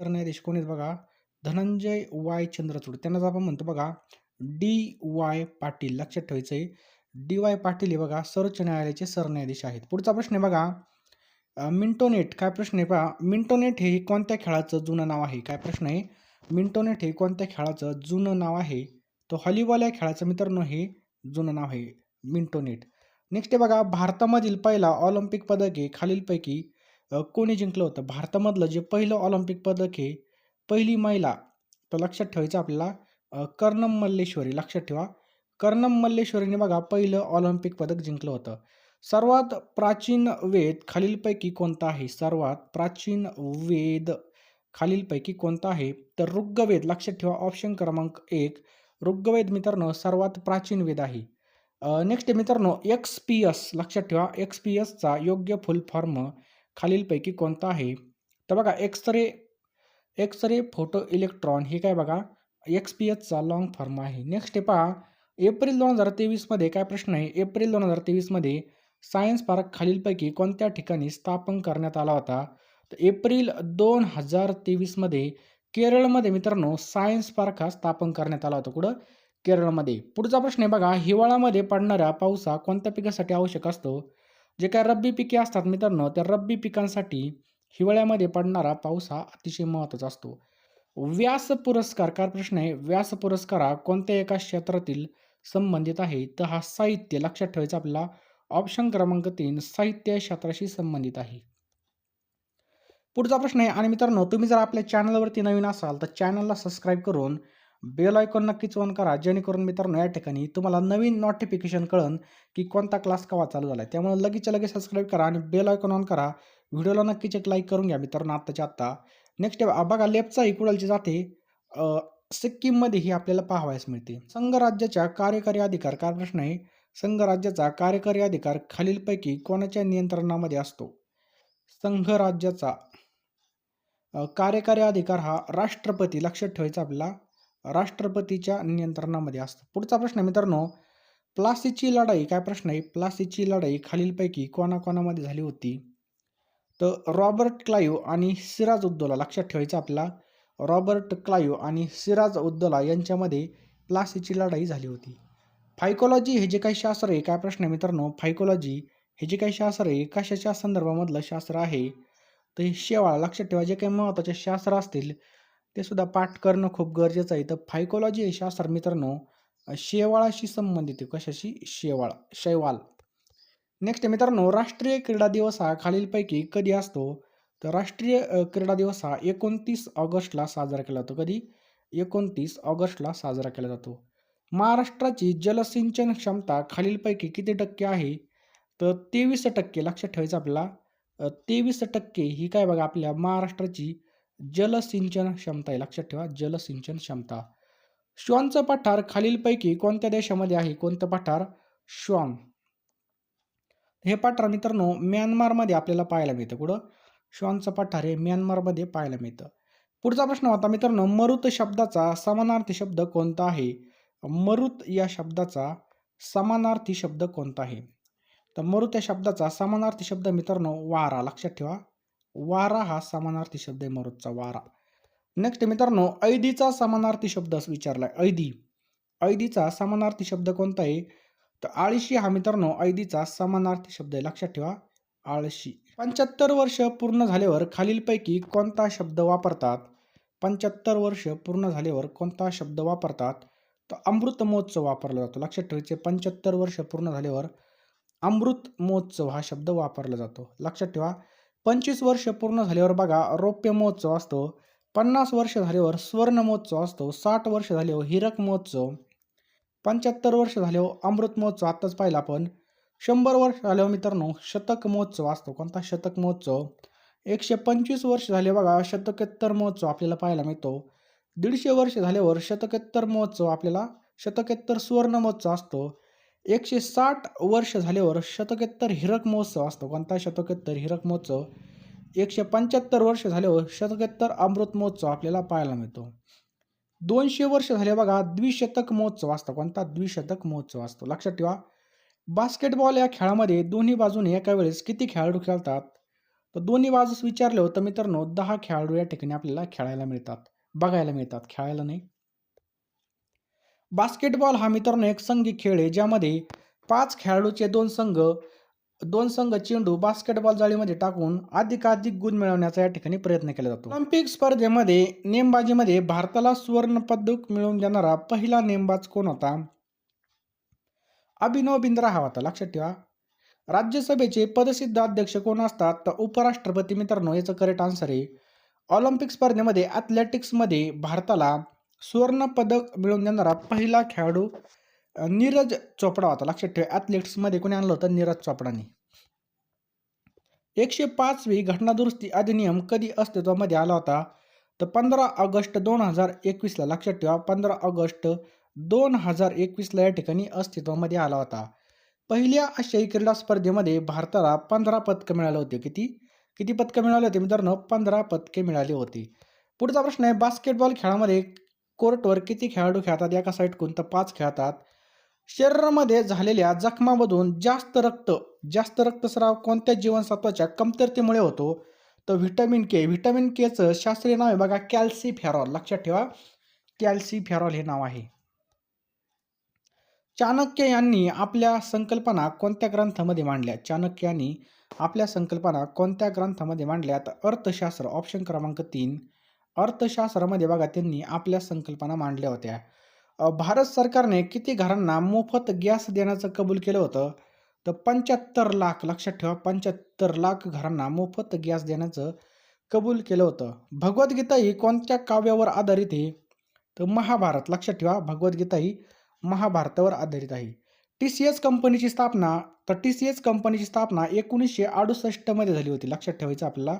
सरन्यायाधीश कोण आहेत बघा? धनंजय वाय चंद्रचूड. त्यांनाच आपण म्हणतो बघा डी वाय पाटील. लक्षात ठेवायचं आहे डी वाय पाटील हे बघा सर्वोच्च न्यायालयाचे सरन्यायाधीश आहेत. पुढचा प्रश्न आहे बघा मिंटोनेट काय प्रश्न आहे पहा? मिंटोनेट हे कोणत्या खेळाचं जुनं नाव आहे? काय प्रश्न आहे? मिंटोनेट हे कोणत्या खेळाचं जुनं नाव आहे? तो हॉलीबॉल या खेळाचं मित्रांनो हे जुनं नाव आहे. मिंटोनेट नेक्स्ट आहे बघा भारतामधील पहिला ऑलिम्पिक पदक आहे. खालीलपैकी कोणी जिंकलं होतं? भारतामधलं जे पहिलं ऑलिम्पिक पदक आहे पहिली महिला तर लक्षात ठेवायचं आपल्याला कर्णम मल्लेश्वरी. लक्षात ठेवा. कर्णम मल्लेश्वरीने बघा पहिलं ऑलिम्पिक पदक जिंकलं होतं. सर्वात प्राचीन वेद खालीलपैकी कोणता आहे? सर्वात प्राचीन वेद खालीलपैकी कोणता आहे? तर ऋग्वेद. लक्षात ठेवा ऑप्शन क्रमांक एक ऋग्वेद मित्रांनो सर्वात प्राचीन वेद आहे. नेक्स्ट मित्रांनो एक्स पी एस लक्षात ठेवा एक्स पी एसचा योग्य फुल फॉर्म खालीलपैकी कोणता आहे? तर बघा एक्सरे एक्सरे फोटो इलेक्ट्रॉन हे काय बघा एक्स पी एचचा लॉंग फॉर्म आहे. नेक्स्ट आहे पहा एप्रिल दोन हजार तेवीसमध्ये काय प्रश्न आहे? एप्रिल दोन हजार तेवीसमध्ये सायन्स पार्क खालीलपैकी कोणत्या ठिकाणी स्थापन करण्यात आला होता? तर एप्रिल दोन हजार तेवीसमध्ये केरळमध्ये मित्रांनो सायन्स पार्क हा स्थापन करण्यात आला होता. कुठं? केरळमध्ये. पुढचा प्रश्न आहे बघा हिवाळ्यामध्ये पडणाऱ्या पावसा कोणत्या पिकासाठी आवश्यक असतो? जे काय रब्बी पिके असतात मित्रांनो त्या रब्बी पिकांसाठी हिवाळ्यामध्ये पडणारा पाऊस हा अतिशय महत्त्वाचा असतो. व्यास पुरस्कार काय प्रश्न आहे व्यास पुरस्कार हा कोणत्या एका क्षेत्रातील संबंधित आहे? तर हा साहित्य लक्षात ठेवायचा आपला ऑप्शन क्रमांक तीन साहित्य क्षेत्राशी संबंधित आहे. पुढचा प्रश्न आहे आणि मित्रांनो तुम्ही जर आपल्या चॅनलवरती नवीन असाल तर चॅनलला सबस्क्राईब करून बेल आयकॉन नक्कीच ऑन करा. जेणेकरून मित्रांनो या ठिकाणी तुम्हाला नवीन नोटिफिकेशन कळन की कोणता क्लास केव्हा चालू झाला आहे त्यामुळे लगेच लगेच सबस्क्राईब करा आणि बेल आयकॉन ऑन करा. व्हिडिओला नक्कीच एक लाईक करून घ्या मित्रांनो आत्ताच्या आत्ता. नेक्स्ट बघा लेफ्टचा इकुडलची जाते. सिक्कीममध्ये ही आपल्याला पाहावयास मिळते. संघराज्याच्या कार्यकारी अधिकार काय प्रश्न आहे? संघराज्याचा कार्यकारी अधिकार खालीलपैकी कोणाच्या नियंत्रणामध्ये असतो? संघराज्याचा कार्यकारी अधिकार हा राष्ट्रपती लक्षात ठेवायचा आपल्याला. राष्ट्रपतीच्या नियंत्रणामध्ये असतं. पुढचा प्रश्न आहे मित्रांनो प्लासीची लढाई काय प्रश्न आहे? प्लासीची लढाई खालीलपैकी कोणाकोणामध्ये झाली होती? तर रॉबर्ट क्लायू आणि सिराज उद्दोला लक्षात ठेवायचं आपला रॉबर्ट क्लायू आणि सिराज उद्दौला यांच्यामध्ये प्लासीची लढाई झाली होती. फायकोलॉजी हे जे काही शास्त्र आहे काय प्रश्न आहे मित्रांनो? फायकोलॉजी हे जे काही शास्त्र आहे कशाच्या संदर्भामधलं शास्त्र आहे? तर हे शेवाळ लक्षात ठेवा जे काही महत्त्वाचे शास्त्र असतील ते सुद्धा पाठ करणं खूप गरजेचं आहे. तर फायकोलॉजी हे शास्त्र मित्रांनो. शेवाळाशी संबंधित आहे. कशाशी? शेवाळ शैवाल. नेक्स्ट मित्रांनो राष्ट्रीय क्रीडा दिवस हा खालीलपैकी कधी असतो? तर राष्ट्रीय क्रीडा दिवस हा एकोणतीस ऑगस्टला साजरा केला जातो. कधी? एकोणतीस ऑगस्टला साजरा केला जातो. महाराष्ट्राची जलसिंचन क्षमता खालीलपैकी किती टक्के आहे? तर तेवीस टक्के. लक्षात ठेवायचं आपल्याला. तेवीस टक्के ही काय बघा आपल्या महाराष्ट्राची जलसिंचन क्षमता आहे. लक्षात ठेवा जलसिंचन क्षमता. श्वानचं पठार खालीलपैकी कोणत्या देशामध्ये आहे? कोणतं पठार? श्वान. हे पठार मित्रांनो म्यानमारमध्ये आपल्याला पाहायला मिळतं. कुठं? श्वानचं पठार हे म्यानमारमध्ये पाहायला मिळतं. पुढचा प्रश्न होता मित्रांनो मरुत शब्दाचा समानार्थी शब्द कोणता आहे? मरुत या शब्दाचा समानार्थी शब्द कोणता आहे? तर मरुत या शब्दाचा समानार्थी शब्द मित्रांनो वारा. लक्षात ठेवा. वारा हा समानार्थी शब्द आहे मरोजचा वारा. नेक्स्ट मित्रांनो ऐदीचा समानार्थी शब्द विचारलाय ऐदी. ऐदीचा समानार्थी शब्द कोणता आहे? तर आळशी हा मित्रांनो ऐदीचा समानार्थी शब्द आहे. लक्षात ठेवा आळशी. पंच्याहत्तर वर्ष पूर्ण झाल्यावर खालीलपैकी कोणता शब्द वापरतात? पंच्याहत्तर वर्ष पूर्ण झाल्यावर कोणता शब्द वापरतात? तर अमृत महोत्सव वापरला जातो. लक्षात ठेवायचे पंच्याहत्तर वर्ष पूर्ण झाल्यावर अमृत महोत्सव हा शब्द वापरला जातो. लक्षात ठेवा पंचवीस वर्ष पूर्ण झाल्यावर बघा रौप्य महोत्सव असतो. पन्नास वर्ष झाल्यावर स्वर्ण महोत्सव असतो. साठ वर्ष झाल्यावर हिरक महोत्सव. पंच्याहत्तर वर्ष झाल्यावर अमृत महोत्सव आत्ताच पाहिला आपण. शंभर वर्ष झाल्यावर मित्रांनो शतक महोत्सव असतो. कोणता? शतक महोत्सव. एकशे पंचवीस वर्ष झाले बघा शतकोत्तर महोत्सव आपल्याला पाहायला मिळतो. दीडशे वर्ष झाल्यावर शतकोत्तर महोत्सव आपल्याला शतकोत्तर सुवर्ण महोत्सव असतो. एकशे साठ वर्ष झाल्यावर शतकोत्तर हिरक महोत्सव असतो. कोणता शतकोत्तर हिरक महोत्सव? एकशे पंच्याहत्तर वर्ष झाल्यावर शतकोत्तर अमृत महोत्सव आपल्याला पाहायला मिळतो. दोनशे वर्ष झाले बघा द्विशतक महोत्सव असतो. कोणता? द्विशतक महोत्सव असतो. लक्षात ठेवा. बास्केटबॉल या खेळामध्ये दोन्ही बाजूने एका वेळेस किती खेळाडू खेळतात? तर दोन्ही बाजूस विचारलं तर मित्रांनो दहा खेळाडू या ठिकाणी आपल्याला खेळायला मिळतात. बघायला मिळतात. खेळायला नाही. बास्केटबॉल हा मित्रांनो एक संघी खेळ आहे ज्यामध्ये पाच खेळाडूचे दोन संघ दोन संघ चेंडू बास्केटबॉल जाळीमध्ये टाकून अधिकाधिक गुण मिळवण्याचा या ठिकाणी प्रयत्न केला जातो. ऑलिम्पिक स्पर्धेमध्ये नेमबाजीमध्ये भारताला सुवर्णपदक मिळवून देणारा पहिला नेमबाज कोण होता? अभिनव बिंद्रा हा होता लक्षात ठेवा. राज्यसभेचे पदसिद्ध अध्यक्ष कोण असतात? तर उपराष्ट्रपती मित्रांनो याचं करेक्ट आन्सर आहे. ऑलिम्पिक स्पर्धेमध्ये ॲथलेटिक्समध्ये भारताला सुवर्णपदक मिळवून देणारा पहिला खेळाडू नीरज चोपडा होता. लक्षात ठेवा ॲथलेट्समध्ये कोणी आणलं होतं? नीरज चोपडाने. एकशे पाचवी घटनादुरुस्ती अधिनियम कधी अस्तित्वामध्ये आला होता? तर पंधरा ऑगस्ट दोन हजार एकवीसला लक्षात ठेवा पंधरा ऑगस्ट दोन हजार एकवीसला या ठिकाणी अस्तित्वामध्ये आला होता. पहिल्या आशियाई क्रीडा स्पर्धेमध्ये भारताला पंधरा पदकं मिळाले होते. किती? किती पदकं मिळाले होते मित्रांनो? पंधरा पदके मिळाली होती. पुढचा प्रश्न आहे बास्केटबॉल खेळामध्ये कोर्टवर किती खेळाडू खेळतात एका साईडकडून तर पाच खेळतात. शरीरामध्ये झालेल्या जखमामधून जास्त रक्त जास्त रक्तस्राव कोणत्या जीवनसत्वाच्या कमतरतेमुळे होतो? तर व्हिटॅमिन के व्हिटॅमिन केचं शास्त्रीय नाव आहे बघा कॅल्सीफेरॉल लक्षात ठेवा कॅल्सी फॅरॉल हे नाव आहे. चाणक्य यांनी आपल्या संकल्पना कोणत्या ग्रंथामध्ये मांडल्या? चाणक्य यांनी आपल्या संकल्पना कोणत्या ग्रंथामध्ये मांडल्या तर अर्थशास्त्र ऑप्शन क्रमांक तीन. अर्थशास्त्रामध्ये बघा त्यांनी आपल्या संकल्पना मांडल्या होत्या. भारत सरकारने किती घरांना मोफत गॅस देण्याचं कबूल केलं होतं? तर पंच्याहत्तर लाख लक्षात ठेवा पंच्याहत्तर लाख घरांना मोफत गॅस देण्याचं कबूल केलं होतं. भगवद्गीता ही कोणत्या काव्यावर आधारित आहे? तर महाभारत लक्षात ठेवा भगवद्गीता ही महाभारतावर आधारित आहे. टी सी एस कंपनीची स्थापना तर टी सी एस कंपनीची स्थापना एकोणीसशे अडुसष्टमध्ये झाली होती लक्षात ठेवायचं आपल्याला.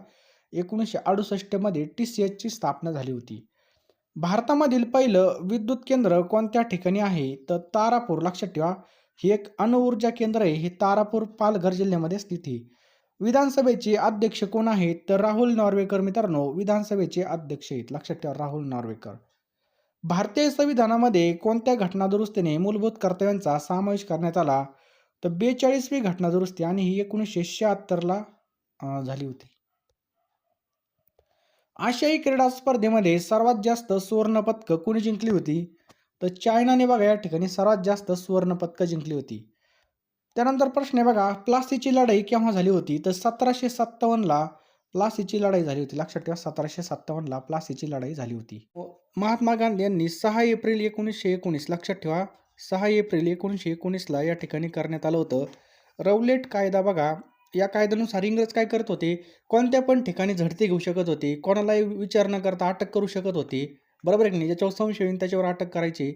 एकोणीसशे अडुसष्टमध्ये टी सी एचची स्थापना झाली होती. भारतामधील पहिलं विद्युत केंद्र कोणत्या ठिकाणी आहे? तर तारापूर लक्षात ठेवा हे एक अणुऊर्जा केंद्र आहे. हे तारापूर पालघर जिल्ह्यामध्ये स्थित आहे. विधानसभेचे अध्यक्ष कोण आहेत? तर राहुल नॉर्वेकर मित्रांनो विधानसभेचे अध्यक्ष आहेत. लक्षात ठेवा राहुल नॉर्वेकर. भारतीय संविधानामध्ये कोणत्या घटनादुरुस्तीने मूलभूत कर्तव्यांचा समावेश करण्यात आला? तर बेचाळीसवी घटनादुरुस्ती आणि ही एकोणीसशे शहात्तरला झाली होती. आशियाई क्रीडा स्पर्धेमध्ये सर्वात जास्त सुवर्णपदकं कोणी जिंकली होती? तर चायनाने बघा या ठिकाणी सर्वात जास्त सुवर्णपदकं जिंकली होती. त्यानंतर प्रश्न आहे बघा प्लासीची लढाई केव्हा झाली होती? तर सतराशे सत्तावन्नला प्लासीची लढाई झाली होती. लक्षात ठेवा सतराशे सत्तावन्नला प्लासीची लढाई झाली होती. महात्मा गांधी यांनी सहा एप्रिल एकोणीसशे एकोणीस लक्षात ठेवा सहा एप्रिल एकोणीसशे एकोणीसला या ठिकाणी करण्यात आलं होतं. रौलेट कायदा बघा या कायद्यानुसार इंग्रज काय करत होते? कोणत्या पण ठिकाणी झडती घेऊ शकत होते. कोणालाही विचार न करता अटक करू शकत होते. बरोबर आहे की नाही? ज्याच्यावर संशय त्याच्यावर अटक करायची.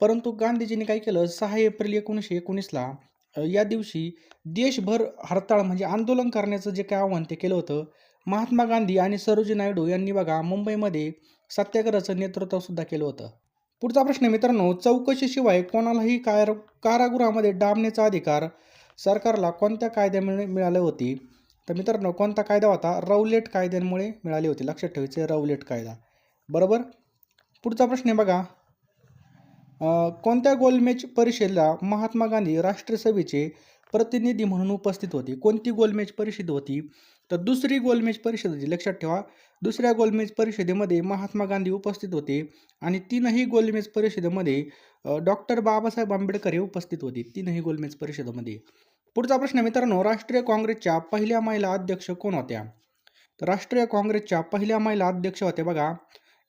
परंतु गांधीजींनी काय केलं? सहा एप्रिल एकोणीसशे एकोणीसला या दिवशी देशभर हरताळ म्हणजे आंदोलन करण्याचं जे काय आव्हान ते केलं होतं. महात्मा गांधी आणि सरोजी नायडू यांनी बघा मुंबईमध्ये सत्याग्रहाचं नेतृत्वसुद्धा केलं होतं. पुढचा प्रश्न मित्रांनो चौकशीशिवाय कोणालाही कार कारागृहामध्ये डांबण्याचा अधिकार सरकारला कोणत्या कायद्यामुळे मिळाले होती? तर मित्रांनो कोणता कायदा होता? रौलेट कायद्यांमुळे मिळाली होती. लक्षात ठेवायचे रौलेट कायदा. बरोबर? पुढचा प्रश्न आहे बघा. कोणत्या गोलमेज परिषदेला महात्मा गांधी राष्ट्रीय सभेचे प्रतिनिधी म्हणून उपस्थित होते? कोणती गोलमेज परिषद होती? तर दुसरी गोलमेज परिषद होती. लक्षात ठेवा. दुसऱ्या गोलमेज परिषदेमध्ये महात्मा गांधी उपस्थित होते आणि तीनही गोलमेज परिषदेमध्ये डॉक्टर बाबासाहेब आंबेडकर हे उपस्थित होते. तीनही गोलमेज परिषदेमध्ये. पुढचा प्रश्न मित्रांनो राष्ट्रीय काँग्रेसच्या पहिल्या महिला अध्यक्ष कोण होत्या? तर राष्ट्रीय काँग्रेसच्या पहिल्या महिला अध्यक्ष होत्या बघा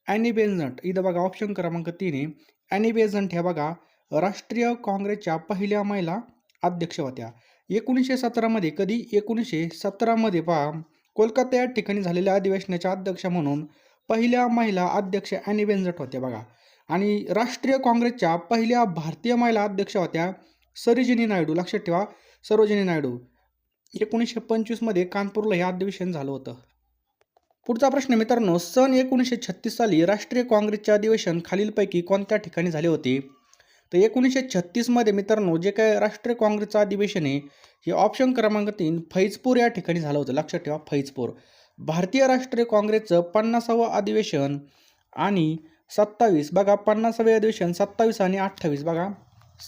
ॲनी बेझंट इथं बघा ऑप्शन क्रमांक तीन आहे. ॲनी बेझंट ह्या बघा राष्ट्रीय काँग्रेसच्या पहिल्या महिला अध्यक्ष होत्या. एकोणीसशे सतरामध्ये कधी? एकोणीसशे सतरामध्ये पहा. कोलकाता या ठिकाणी झालेल्या अधिवेशनाच्या अध्यक्ष म्हणून पहिल्या महिला अध्यक्ष ॲनी बेंझट होत्या बघा. आणि राष्ट्रीय काँग्रेसच्या पहिल्या भारतीय महिला अध्यक्ष होत्या सरोजिनी नायडू. लक्षात ठेवा सरोजिनी नायडू एकोणीसशे पंचवीसमध्ये कानपूरला हे अधिवेशन झालं होतं. पुढचा प्रश्न मित्रांनो सन एकोणीसशे छत्तीस साली राष्ट्रीय काँग्रेसचे अधिवेशन खालीलपैकी कोणत्या ठिकाणी झाले होते? तर एकोणीसशे छत्तीसमध्ये मित्रांनो जे काय राष्ट्रीय काँग्रेसचं अधिवेशन आहे हे ऑप्शन क्रमांक तीन फैजपूर या ठिकाणी झालं होतं. लक्षात ठेवा फैजपूर. भारतीय राष्ट्रीय काँग्रेसचं पन्नासावं अधिवेशन आणि सत्तावीस बघा पन्नासावे अधिवेशन सत्तावीस आणि अठ्ठावीस बघा.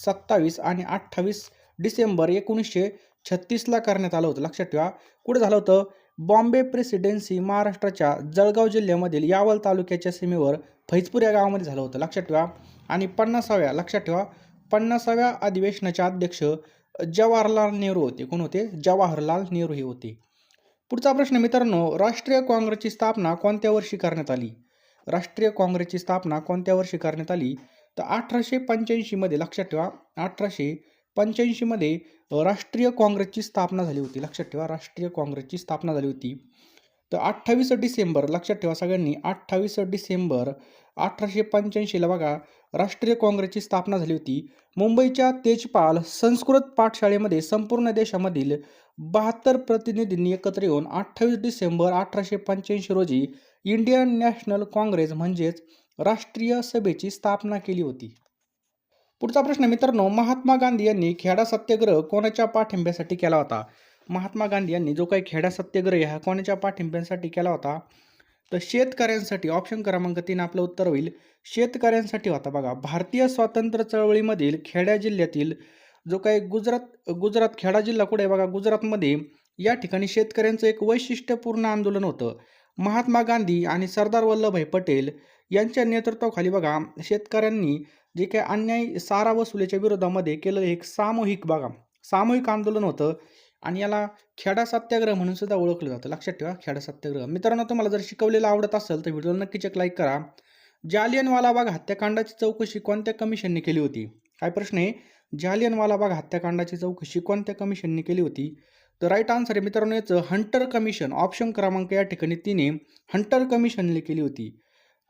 सत्तावीस आणि अठ्ठावीस डिसेंबर एकोणीसशे छत्तीसला करण्यात आलं होतं. लक्षात ठेवा. कुठं झालं होतं? बॉम्बे प्रेसिडेन्सी महाराष्ट्राच्या जळगाव जिल्ह्यामधील यावल तालुक्याच्या सीमेवर फैजपूर या गावामध्ये झालं होतं. लक्षात ठेवा. आणि पन्नासाव्या लक्षात ठेवा पन्नासाव्या अधिवेशनाचे अध्यक्ष जवाहरलाल नेहरू होते. कोण होते? जवाहरलाल नेहरू हे होते. पुढचा प्रश्न मित्रांनो राष्ट्रीय काँग्रेसची स्थापना कोणत्या वर्षी करण्यात आली? राष्ट्रीय काँग्रेसची स्थापना कोणत्या वर्षी करण्यात आली? तर अठराशे पंच्याऐंशीमध्ये लक्षात ठेवा अठराशे पंच्याऐंशीमध्ये राष्ट्रीय काँग्रेसची स्थापना झाली होती. लक्षात ठेवा राष्ट्रीय काँग्रेसची स्थापना झाली होती. तर अठ्ठावीस डिसेंबर लक्षात ठेवा सगळ्यांनी अठ्ठावीस डिसेंबर अठराशे पंच्याऐंशीला बघा राष्ट्रीय काँग्रेसची स्थापना झाली होती. मुंबईच्या तेजपाल संस्कृत पाठशाळेमध्ये संपूर्ण देशामधील बहात्तर प्रतिनिधींनी एकत्र येऊन अठ्ठावीस डिसेंबर अठराशे पंच्याऐंशी रोजी इंडियन नॅशनल काँग्रेस म्हणजेच राष्ट्रीय सभेची स्थापना केली होती. पुढचा प्रश्न मित्रांनो महात्मा गांधी यांनी खेडा सत्याग्रह कोणाच्या पाठिंब्यासाठी केला होता? महात्मा गांधी यांनी जो काही खेडा सत्याग्रह हा कोणाच्या पाठिंब्यासाठी केला होता? तर शेतकऱ्यांसाठी ऑप्शन क्रमांक तीन आपलं उत्तर होईल. शेतकऱ्यांसाठी होता बघा. भारतीय स्वातंत्र्य चळवळीमधील खेड्या जिल्ह्यातील जो काही गुजरात गुजरात खेडा जिल्हा कुठे आहे बघा? गुजरातमध्ये या ठिकाणी शेतकऱ्यांचं एक वैशिष्ट्यपूर्ण आंदोलन होतं. महात्मा गांधी आणि सरदार वल्लभभाई पटेल यांच्या नेतृत्वाखाली बघा शेतकऱ्यांनी जे काही अन्याय सारा वसुलीच्या विरोधामध्ये केलेलं एक सामूहिक बघा. सामूहिक आंदोलन होतं आणि याला खेडा सत्याग्रह म्हणून सुद्धा ओळखलं जातं. लक्षात ठेवा खेडा सत्याग्रह. मित्रांनो तुम्हाला जर शिकवलेलं आवडत असेल तर व्हिडिओ नक्कीच एक लाईक करा. जालियनवाला बाग हत्याकांडाची चौकशी कोणत्या कमिशनने केली होती? काय प्रश्न आहे? जालियनवाला बाग हत्याकांडाची चौकशी कोणत्या कमिशनने केली होती? तर राईट आन्सर आहे मित्रांनो याचं हंटर कमिशन ऑप्शन क्रमांक या ठिकाणी तिने हंटर कमिशनने केली होती.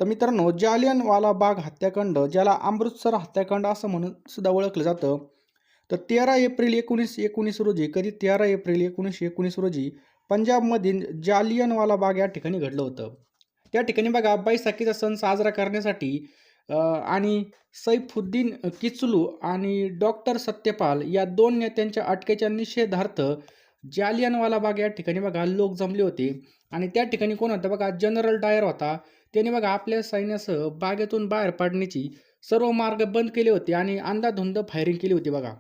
तर मित्रांनो जालियनवाला बाग हत्याकांड ज्याला अमृतसर हत्याकांड असं म्हणून सुद्धा ओळखलं जातं तर तेरा एप्रिल एकोणीस एकोणीस रोजी कधी तेरा एप्रिल एकोणीसशे एकोणीस रोजी पंजाबमधील जालियनवाला बाग या ठिकाणी घडलं होतं. त्या ठिकाणी बघा बैसाखीचा सण साजरा करण्यासाठी आणि सैफुद्दीन किचलू आणि डॉक्टर सत्यपाल या दोन नेत्यांच्या अटकेच्या निषेधार्थ जालियनवाला बाग या ठिकाणी बघा लोक जमले होते. आणि त्या ठिकाणी कोण होतं बघा जनरल डायर होता. त्याने बघा आपल्या सैन्यासह बागेतून बाहेर पाडण्याची सर्व मार्ग बंद केले होते आणि अंधाधुंद फायरिंग केली होती बघा.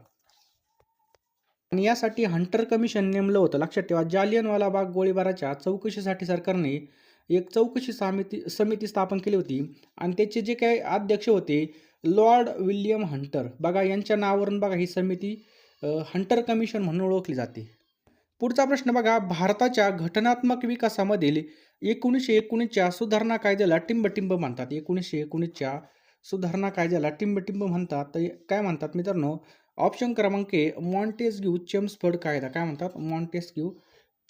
आणि यासाठी हंटर कमिशन नेमलं होतं. लक्षात ठेवा जालियनवाला बाग गोळीबाराच्या चौकशीसाठी सरकारने एक चौकशी समिती समिती स्थापन केली होती आणि त्याचे जे काही अध्यक्ष होते लॉर्ड विल्यम हंटर. बघा यांच्या नावावरून बघा ही समिती हंटर कमिशन म्हणून ओळखली जाते. पुढचा प्रश्न बघा भारताच्या घटनात्मक विकासामधील एकोणीसशे एकोणीसच्या सुधारणा कायद्याला टिंबटिंब म्हणतात. एकोणीसशे एकोणीसच्या सुधारणा कायद्याला टिंबटिंब म्हणतात. तर काय म्हणतात मित्रांनो? ऑप्शन क्रमांक ए मॉन्टेस्ग्यू चेम्सफर्ड कायदा. काय म्हणतात? मॉन्टेस्ग्यू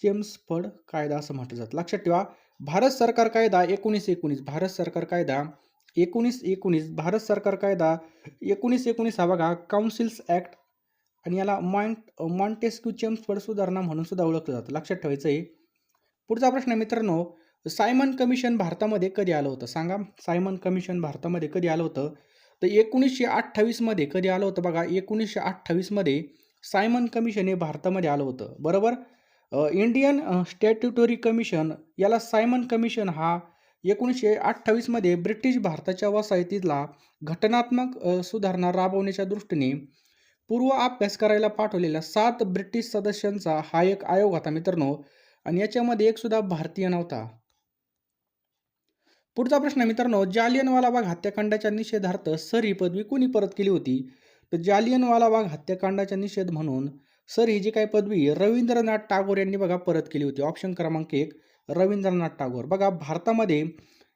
चेम्सफर्ड कायदा असं म्हटलं जातं. लक्षात ठेवा भारत सरकार कायदा एकोणीस एकोणीस. भारत सरकार कायदा एकोणीस एकोणीस. भारत सरकार कायदा एकोणीस एकोणीस हा बघा काउन्सिल्स ॲक्ट आणि याला मॉन्ट मॉन्टेस्क्यू चेम्सफर्ड सुधारणा म्हणून सुद्धा ओळखलं जातं. लक्षात ठेवायचं आहे. पुढचा प्रश्न मित्रांनो सायमन कमिशन भारतामध्ये कधी आलं होतं? सांगा. सायमन कमिशन भारतामध्ये कधी आलं होतं? तर एकोणीसशे अठ्ठावीसमध्ये कधी आलं होतं बघा? एकोणीसशे अठ्ठावीसमध्ये सायमन कमिशन हे भारतामध्ये आलं होतं. बरोबर? इंडियन स्टॅट्युटरी कमिशन याला सायमन कमिशन हा एकोणीसशे अठ्ठावीसमध्ये ब्रिटिश भारताच्या वसाहतीतला घटनात्मक सुधारणा राबवण्याच्या दृष्टीने पूर्व अभ्यास करायला पाठवलेल्या सात ब्रिटिश सदस्यांचा हा एक आयोग होता मित्रांनो. आणि याच्यामध्ये एकसुद्धा भारतीय नव्हता. पुढचा प्रश्न मित्रांनो जालियनवाला बाग हत्याकांडाच्या निषेधार्थ सर ही पदवी कोणी परत केली होती? तर जालियनवाला बाग हत्याकांडाचा निषेध म्हणून सर ही जी काही पदवी रवींद्रनाथ टागोर यांनी बघा परत केली होती. ऑप्शन क्रमांक एक रवींद्रनाथ टागोर. बघा भारतामध्ये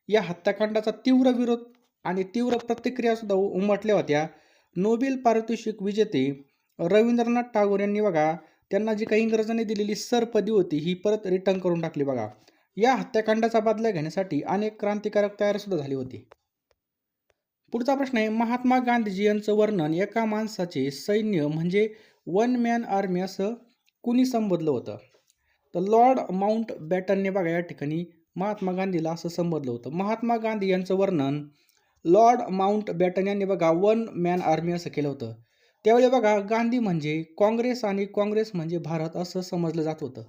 या हत्याकांडाचा तीव्र विरोध आणि तीव्र प्रतिक्रिया सुद्धा उमटल्या होत्या. नोबेल पारितोषिक विजेते रवींद्रनाथ टागोर यांनी बघा त्यांना जी काही इंग्रजांनी दिलेली सर पदवी होती ही परत रिटर्न करून टाकली बघा. या हत्याकांडाचा बदला घेण्यासाठी अनेक क्रांतिकारक तयार सुद्धा झाली होती. पुढचा प्रश्न आहे महात्मा गांधीजी यांचं वर्णन एका माणसाचे सैन्य म्हणजे वन मॅन आर्मी असं कुणी संबोधलं होतं? तर लॉर्ड माउंट बॅटनने बघा या ठिकाणी महात्मा गांधीला असं संबोधलं होतं. महात्मा गांधी यांचं वर्णन लॉर्ड माउंट बॅटन यांनी बघा वन मॅन आर्मी असं केलं होतं. त्यावेळी बघा गांधी म्हणजे काँग्रेस आणि काँग्रेस म्हणजे भारत असं समजलं जात होतं.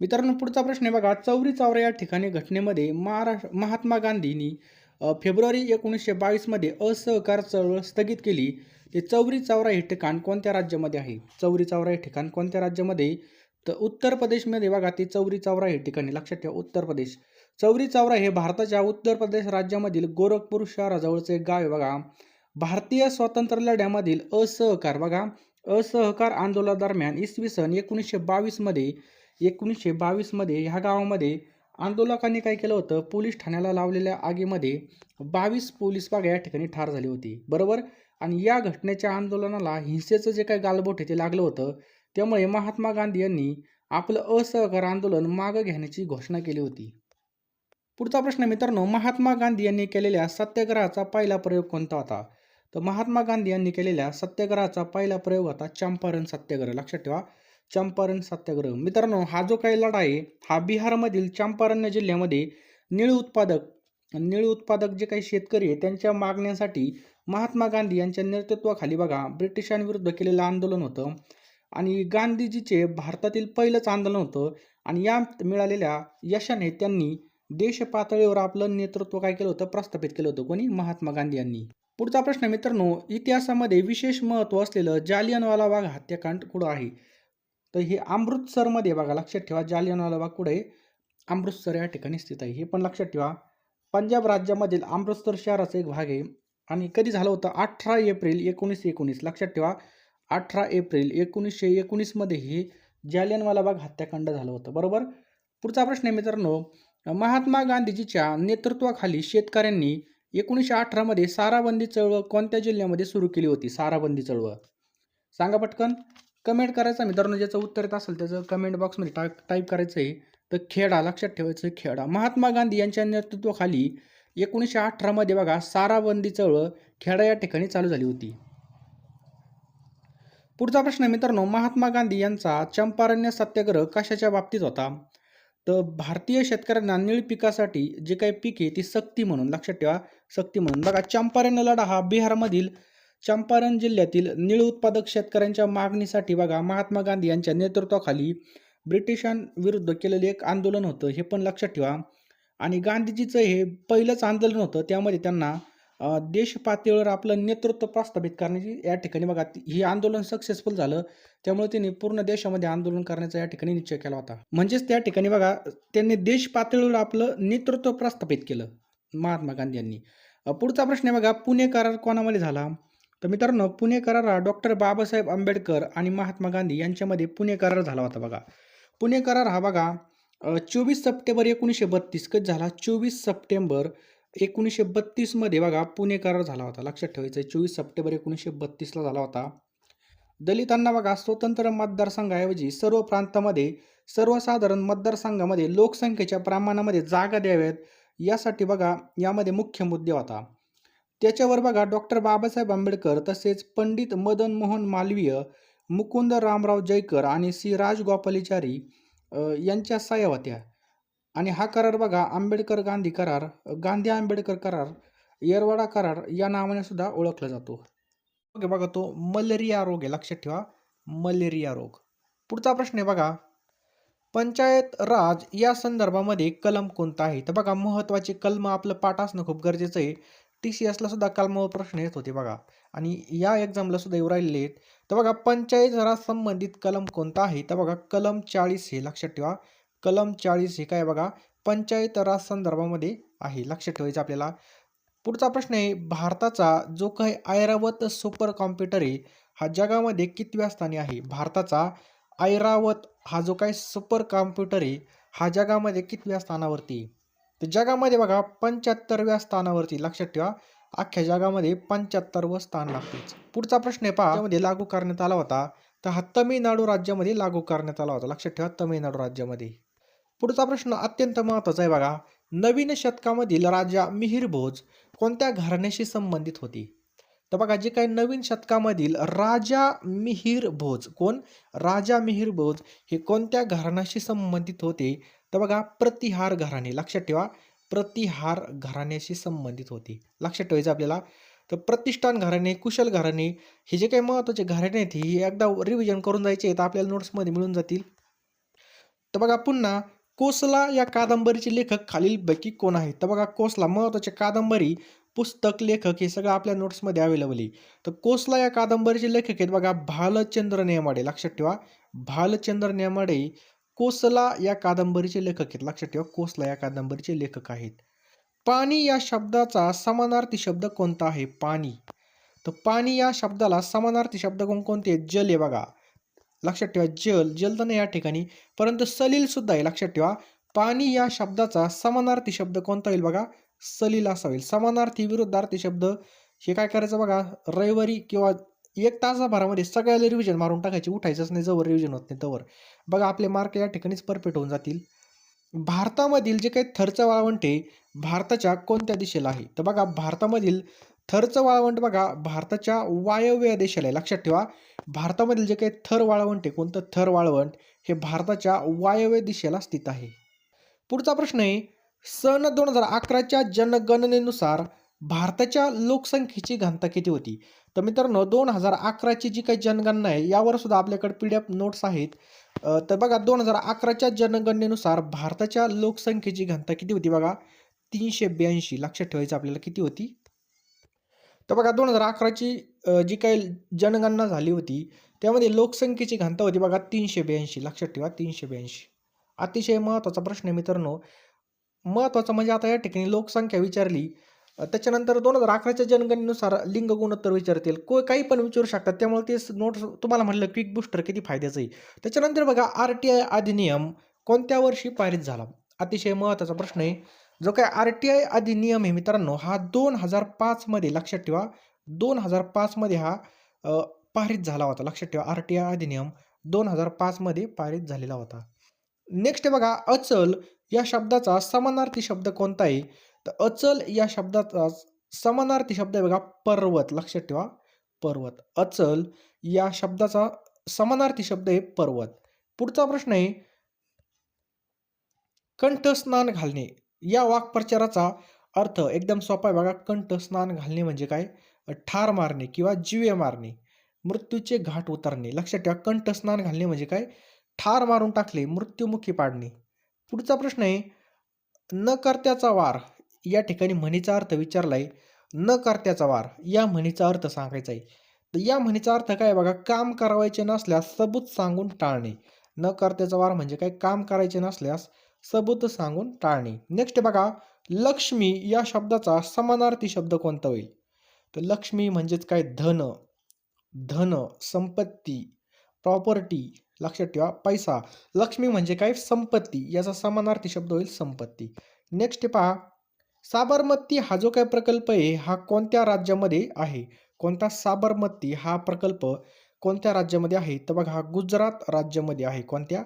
मित्रांनो पुढचा प्रश्न आहे बघा. चौरी चौरा या ठिकाणी घटनेमध्ये महाराष्ट्र महात्मा गांधींनी फेब्रुवारी एकोणीसशे बावीसमध्ये असहकार चळवळ स्थगित केली. ते चौरी चौरा हे ठिकाण कोणत्या राज्यामध्ये आहे? चौरी चौरा हे ठिकाण कोणत्या राज्यामध्ये? तर उत्तर प्रदेशमध्ये बघा ते चौरी चौरा हे ठिकाणी लक्षात ठेवा उत्तर प्रदेश. चौरी चौरा हे भारताच्या उत्तर प्रदेश राज्यामधील गोरखपूर शहराजवळचे गाव आहे बघा. भारतीय स्वातंत्र्य लढ्यामधील असहकार बघा. असहकार आंदोलनादरम्यान इसवी सन एकोणीसशे बावीसमध्ये एकोणीसशे बावीसमध्ये ह्या गावामध्ये आंदोलकांनी काय केलं होतं? पोलीस ठाण्याला लावलेल्या आगीमध्ये बावीस पोलीस बाग या ठिकाणी ठार झाले होते. बरोबर? आणि या घटनेच्या आंदोलनाला हिंसेचं जे काही गालबोट आहे ते लागलं होतं. त्यामुळे महात्मा गांधी यांनी आपलं असहकार आंदोलन मागं घेण्याची घोषणा केली होती. पुढचा प्रश्न मित्रांनो महात्मा गांधी यांनी केलेल्या सत्याग्रहाचा पहिला प्रयोग कोणता होता? तर महात्मा गांधी यांनी केलेल्या सत्याग्रहाचा पहिला प्रयोग होता चंपारण सत्याग्रह. लक्षात ठेवा. चंपारण सत्याग्रह. मित्रांनो हा जो काही लढा आहे हा बिहारमधील चंपारण जिल्ह्यामध्ये निळ उत्पादक निळ उत्पादक जे काही शेतकरी आहे त्यांच्या मागण्यांसाठी महात्मा गांधी यांच्या नेतृत्वाखाली बघा ब्रिटिशांविरुद्ध केलेलं आंदोलन होतं. आणि गांधीजीचे भारतातील पहिलंच आंदोलन होतं. आणि या मिळालेल्या यशाने त्यांनी देश पातळीवर आपलं नेतृत्व काय केलं होतं? प्रस्थापित केलं होतं. कोणी? महात्मा गांधी यांनी. पुढचा प्रश्न मित्रांनो इतिहासामध्ये विशेष महत्त्व असलेलं जालियनवाला बाग हत्याकांड कुठं आहे? तर हे अमृतसरमध्ये बघा लक्षात ठेवा जालियनवाला बाग कुठे अमृतसर या ठिकाणी स्थित आहे. हे पण लक्षात ठेवा. पंजाब राज्यामधील अमृतसर शहराचा एक भाग आहे आणि कधी झालं होतं? अठरा एप्रिल एकोणीसशे एकोणीस. लक्षात ठेवा अठरा एप्रिल एकोणीसशे एकोणीसमध्ये हे जालियनवाला बाग हत्याकांड झालं होतं. बरोबर? पुढचा प्रश्न आहे मित्रांनो महात्मा गांधीजीच्या नेतृत्वाखाली शेतकऱ्यांनी एकोणीसशे अठरामध्ये साराबंदी चळवळ कोणत्या जिल्ह्यामध्ये सुरू केली होती? साराबंदी चळवळ. सांगा पटकन. कमेंट करायचा मित्रांनो ज्याचं उत्तर येत असेल त्याचं कमेंट बॉक्समध्ये टाक टाईप करायचं आहे तर खेडा लक्षात ठेवायचं आहे खेडा. महात्मा गांधी यांच्या नेतृत्वाखाली एकोणीसशे अठरामध्ये बघा साराबंदी चळवळ खेडा या ठिकाणी चालू झाली होती. पुढचा प्रश्न मित्रांनो महात्मा गांधी यांचा चंपारण्य सत्याग्रह कशाच्या बाबतीत होता? तर भारतीय शेतकऱ्यांना निळ पिकासाठी जे काही पीक आहे ती सक्ती म्हणून लक्षात ठेवा सक्ती म्हणून. बघा चंपारण्य लढा हा बिहारमधील चंपारण जिल्ह्यातील निळ उत्पादक शेतकऱ्यांच्या मागणीसाठी बघा महात्मा गांधी यांच्या नेतृत्वाखाली ब्रिटिशांविरुद्ध केलेलं एक आंदोलन होतं हे पण लक्षात ठेवा. आणि गांधीजीचं हे पहिलंच आंदोलन होतं त्यामध्ये त्यांना देश पातळीवर आपलं नेतृत्व प्रस्थापित करण्याची या ठिकाणी बघा हे आंदोलन सक्सेसफुल झालं. त्यामुळे त्यांनी पूर्ण देशामध्ये आंदोलन करण्याचा या ठिकाणी निश्चय केला होता. म्हणजेच त्या ठिकाणी बघा त्यांनी देश पातळीवर आपलं नेतृत्व प्रस्थापित केलं महात्मा गांधी यांनी. पुढचा प्रश्न आहे बघा पुणे करार कोणामध्ये झाला? तर मित्रांनो पुणे करार हा डॉक्टर बाबासाहेब आंबेडकर आणि महात्मा गांधी यांच्यामध्ये पुणे करार झाला होता बघा. पुणे करार हा बघा चोवीस सप्टेंबर एकोणीसशे बत्तीस कधी झाला? चोवीस सप्टेंबर एकोणीसशे बत्तीसमध्ये बघा पुणे करार झाला होता. लक्षात ठेवायचं आहे चोवीस सप्टेंबर एकोणीसशे बत्तीसला झाला होता. दलितांना बघा स्वतंत्र मतदारसंघाऐवजी सर्व प्रांतामध्ये सर्वसाधारण मतदारसंघामध्ये लोकसंख्येच्या प्रमाणामध्ये जागा द्याव्यात यासाठी बघा यामध्ये मुख्य मुद्दे होता. त्याच्यावर बघा डॉक्टर बाबासाहेब आंबेडकर तसेच पंडित मदन मोहन मालवीय मुकुंद रामराव जयकर आणि सी राजगोपालाचारी यांच्या साया होत्या. आणि हा करार बघा आंबेडकर गांधी करार गांधी आंबेडकर करार येरवाडा करार या नावाने सुद्धा ओळखला जातो. ओके बघा तो मलेरिया रोग आहे लक्षात ठेवा. मलेरिया रोग. पुढचा प्रश्न आहे बघा. पंचायत राज या संदर्भामध्ये कलम कोणता आहे? तर बघा महत्त्वाचे कलम आपलं पाठ असणं खूप गरजेचं आहे. टी सी एसला सुद्धा कलमावर प्रश्न येत होते बघा. आणि या एक्झामला सुद्धा येऊ राहिलेले आहेत. तर बघा पंचायत संबंधित कलम कोणता आहे? तर बघा कलम चाळीस हे लक्षात ठेवा. कलम चाळीस हे काय बघा पंचायत राज संदर्भामध्ये आहे. लक्षात ठेवायचं आपल्याला. पुढचा प्रश्न आहे भारताचा जो काही ऐरावत सुपर कॉम्प्युटर आहे हा जगामध्ये कितव्या स्थानी आहे? भारताचा ऐरावत हा जो काही सुपर कॉम्प्युटर आहे हा जगामध्ये कितव्या स्थानावरती तर जगामध्ये बघा पंच्याहत्तरव्या स्थानावरती लक्षात ठेवा. अख्ख्या जगामध्ये पंच्याहत्तरवं स्थान लागतेच. पुढचा प्रश्न आहे पहा लागू करण्यात आला होता. तर हा तमिळनाडू राज्यामध्ये लागू करण्यात आला होता. लक्षात ठेवा तमिळनाडू राज्यामध्ये. पुढचा प्रश्न अत्यंत महत्त्वाचा आहे बघा. नवीन शतकामधील राजा मिहिर भोज कोणत्या घराण्याशी संबंधित होती? तर बघा जे काही नवीन शतकामधील राजा मिहिर भोज कोण? राजा मिहिर भोज हे कोणत्या घराण्याशी संबंधित होते? तर बघा प्रतिहार घराणे. लक्षात ठेवा प्रतिहार घराण्याशी संबंधित होते. लक्षात ठेवायचं आपल्याला. तर प्रतिष्ठान घराणे कुशल घराणे हे जे काही महत्त्वाचे घराणे आहेत हे एकदा रिव्हिजन करून जायचे तर आपल्याला नोट्समध्ये मिळून जातील. तर बघा पुन्हा कोसला या कादंबरीचे लेखक खालीलपैकी कोण आहेत? तर बघा कोसला महत्त्वाची कादंबरी पुस्तक लेखक हे सगळं आपल्या नोट्समध्ये अवेलेबल आहे. तर कोसला या कादंबरीचे लेखक आहेत बघा भालचंद्र नेमाडे. लक्षात ठेवा भालचंद्र नेमाडे कोसला या कादंबरीचे लेखक आहेत. लक्षात ठेवा कोसला या कादंबरीचे लेखक आहेत. पाणी या शब्दाचा समानार्थी शब्द कोणता आहे? पाणी. तर पाणी या शब्दाला समानार्थी शब्द कोणकोणते आहेत? जल आहे बघा. लक्षात ठेवा जल जल तर नाही या ठिकाणी परंतु सलील सुद्धा आहे. लक्षात ठेवा पाणी या शब्दाचा समानार्थी शब्द कोणता होईल बघा? सलील असावेल. समानार्थी विरुद्धार्थी शब्द. हे काय करायचं बघा रविवारी किंवा एक तासाभरामध्ये सगळ्याला रिव्हिजन मारून टाकायची. उठायचंच नाही जवळ रिव्हिजन होत नाही तवर. बघा आपले मार्क या ठिकाणीच परफेक्ट होऊन जातील. भारतामधील जे काही थरचं वाळवंट आहे भारताच्या कोणत्या दिशेला आहे? तर बघा भारतामधील थरचं वाळवंट बघा भारताच्या वायव्य दिशेला आहे. लक्षात ठेवा. भारतामधील जे काही थर वाळवंट आहे कोणतं थर वाळवंट हे भारताच्या वायव्य दिशेला स्थित आहे. पुढचा प्रश्न आहे सन दोन हजार अकराच्या जनगणनेनुसार भारताच्या लोकसंख्येची घनता किती होती? तर मित्रांनो दोन हजार अकराची जी काही जनगणना आहे यावर सुद्धा आपल्याकडे पी डी एफ नोट्स आहेत. तर बघा दोन हजार अकराच्या जनगणनेनुसार भारताच्या लोकसंख्येची घनता किती होती बघा? तीनशे ब्याऐंशी. लक्षात ठेवायचं आपल्याला किती होती? तर बघा दोन हजार अकराची जी काही जनगणना झाली होती त्यामध्ये लोकसंख्येची घनता होती बघा तीनशे ब्याऐंशी. लक्षात ठेवा तीनशे ब्याऐंशी. अतिशय महत्त्वाचा प्रश्न आहे मित्रांनो. महत्त्वाचं म्हणजे आता या ठिकाणी लोकसंख्या विचारली त्याच्यानंतर दोन हजार अकराच्या जनगणनेनुसार लिंग गुणोत्तर विचारतील. को काही पण विचारू शकतात त्यामुळे ते नोट्स तुम्हाला म्हटलं क्विक बुस्टर किती फायद्याचं आहे. त्याच्यानंतर बघा आर टी आय अधिनियम कोणत्या वर्षी पारित झाला? अतिशय महत्त्वाचा प्रश्न आहे. जो काय आर टी आय अधिनियम आहे मित्रांनो हा दोन हजार पाचमध्ये लक्षात ठेवा दोन हजार पाचमध्ये हा पारित झाला होता. लक्षात ठेवा आर टी आय अधिनियम दोन हजार पाचमध्ये पारित झालेला होता. नेक्स्ट बघा अचल या शब्दाचा समानार्थी शब्द कोणता आहे तर अचल या शब्दाचा समानार्थी शब्द आहे बघा पर्वत. लक्षात ठेवा. पर्वत. अचल या शब्दाचा समानार्थी शब्द आहे पर्वत. पुढचा प्रश्न आहे कंठस्नान घालणे. या वाक्प्रचाराचा अर्थ एकदम सोपा आहे बघा कंठस्नान घालणे म्हणजे काय? ठार मारणे किंवा जिवे मारणे. मृत्यूचे घाट उतरणे. लक्षात ठेवा कंठस्नान घालणे म्हणजे काय? ठार मारून टाकले मृत्युमुखी पाडणे. पुढचा प्रश्न आहे न कर्त्याचा वार. या ठिकाणी म्हणीचा अर्थ विचारलाय न करत्याचा वार. या म्हणीचा अर्थ सांगायचा आहे. तर या म्हणीचा अर्थ काय बघा काम करावायचे नसल्यास सबूत सांगून टाळणे. न कर्त्याचा वार म्हणजे काय? काम करायचे नसल्यास सबूत सांगून टाळणे. नेक्स्ट बघा लक्ष्मी या शब्दाचा समानार्थी शब्द कोणता होईल? तर लक्ष्मी म्हणजेच काय? धन. धन संपत्ती प्रॉपर्टी लक्षात ठेवा पैसा. लक्ष्मी म्हणजे काय? संपत्ती. याचा समानार्थी शब्द होईल संपत्ती. नेक्स्ट पहा. साबरमती हा जो काय प्रकल्प आहे हा कोणत्या राज्यामध्ये आहे? कोणता साबरमती हा प्रकल्प कोणत्या राज्यामध्ये आहे? तर बघा हा गुजरात राज्यामध्ये आहे. कोणत्या?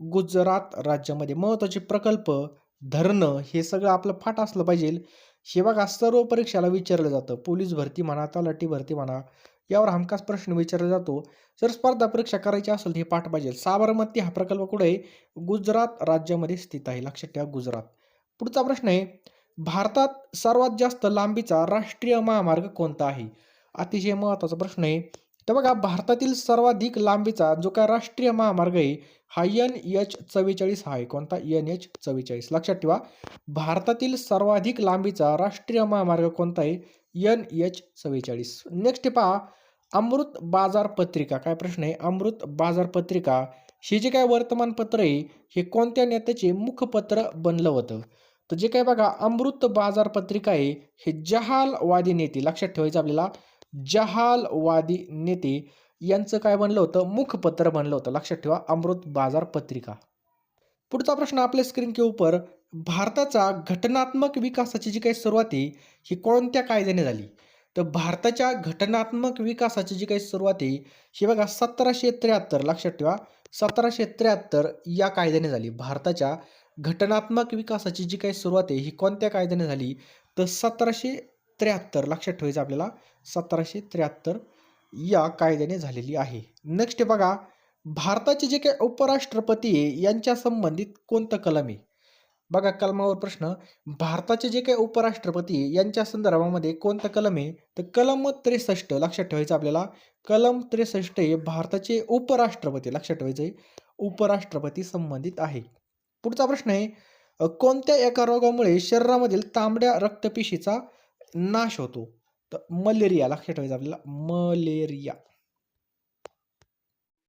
गुजरात राज्यामध्ये. महत्त्वाचे प्रकल्प धरणं हे सगळं आपलं फाट असलं पाहिजे. हे बघा सर्व परीक्षाला विचारलं जातं. पोलीस भरती म्हणा तलाठी भरती म्हणा यावर हमखास प्रश्न विचारला जातो. जर स्पर्धा परीक्षा करायची असेल तर हे पाठ पाहिजे साबरमती हा प्रकल्प कुठे आहे? गुजरात राज्यामध्ये स्थित आहे. लक्षात ठेवा गुजरात. पुढचा प्रश्न आहे भारतात सर्वात जास्त लांबीचा राष्ट्रीय महामार्ग कोणता आहे? अतिशय महत्त्वाचा प्रश्न आहे तर बघा भारतातील सर्वाधिक लांबीचा जो काय राष्ट्रीय महामार्ग आहे हा एन एच चव्वेचाळीस हा आहे. कोणता? एन एच चव्वेचाळीस. लक्षात ठेवा भारतातील सर्वाधिक लांबीचा राष्ट्रीय महामार्ग कोणता आहे? एन एच चव्वेचाळीस. नेक्स्ट पहा अमृत बाजार पत्रिका. काय प्रश्न आहे? अमृत बाजार पत्रिका. हे जे काय वर्तमानपत्र आहे हे कोणत्या नेत्याचे मुखपत्र बनलं होतं? तर जे काय बघा अमृत बाजार पत्रिका आहे हे जहालवादी नेते. लक्षात ठेवायचं आपल्याला जहालवादी नेते यांचं काय बनलं होतं? मुखपत्र बनलं होतं. लक्षात ठेवा अमृत बाजार पत्रिका. पुढचा प्रश्न आपल्या स्क्रीन के ऊपर. भारताचा घटनात्मक विकासाची जी काही सुरुवात आहे ही कोणत्या कायद्याने झाली? तर भारताच्या घटनात्मक विकासाची जी काही सुरुवात आहे ही बघा सतराशे त्र्याहत्तर. लक्षात ठेवा सतराशे त्र्याहत्तर या कायद्याने झाली. भारताच्या घटनात्मक विकासाची जी काही सुरुवात आहे ही कोणत्या कायद्याने झाली? तर सतराशे त्र्याहत्तर. लक्षात ठेवायचं आपल्याला. सतराशे त्र्याहत्तर या कायद्याने झालेली आहे. नेक्स्ट बघा. भारताचे जे काही उपराष्ट्रपती आहे यांच्या संबंधित कोणतं कलम आहे? बघा कलमावर प्रश्न. भारताचे जे काही उपराष्ट्रपती यांच्या संदर्भामध्ये कोणतं कलम आहे? तर कलम त्रेसष्ट. लक्षात ठेवायचं आपल्याला. कलम त्रेसष्ट हे भारताचे उपराष्ट्रपती लक्षात ठेवायचं आहे. उपराष्ट्रपती संबंधित आहे. पुढचा प्रश्न आहे. कोणत्या एका रोगामुळे शरीरामधील तांबड्या रक्तपेशीचा नाश होतो. तर मलेरिया लक्षात ठेवायचं आपल्याला मलेरिया.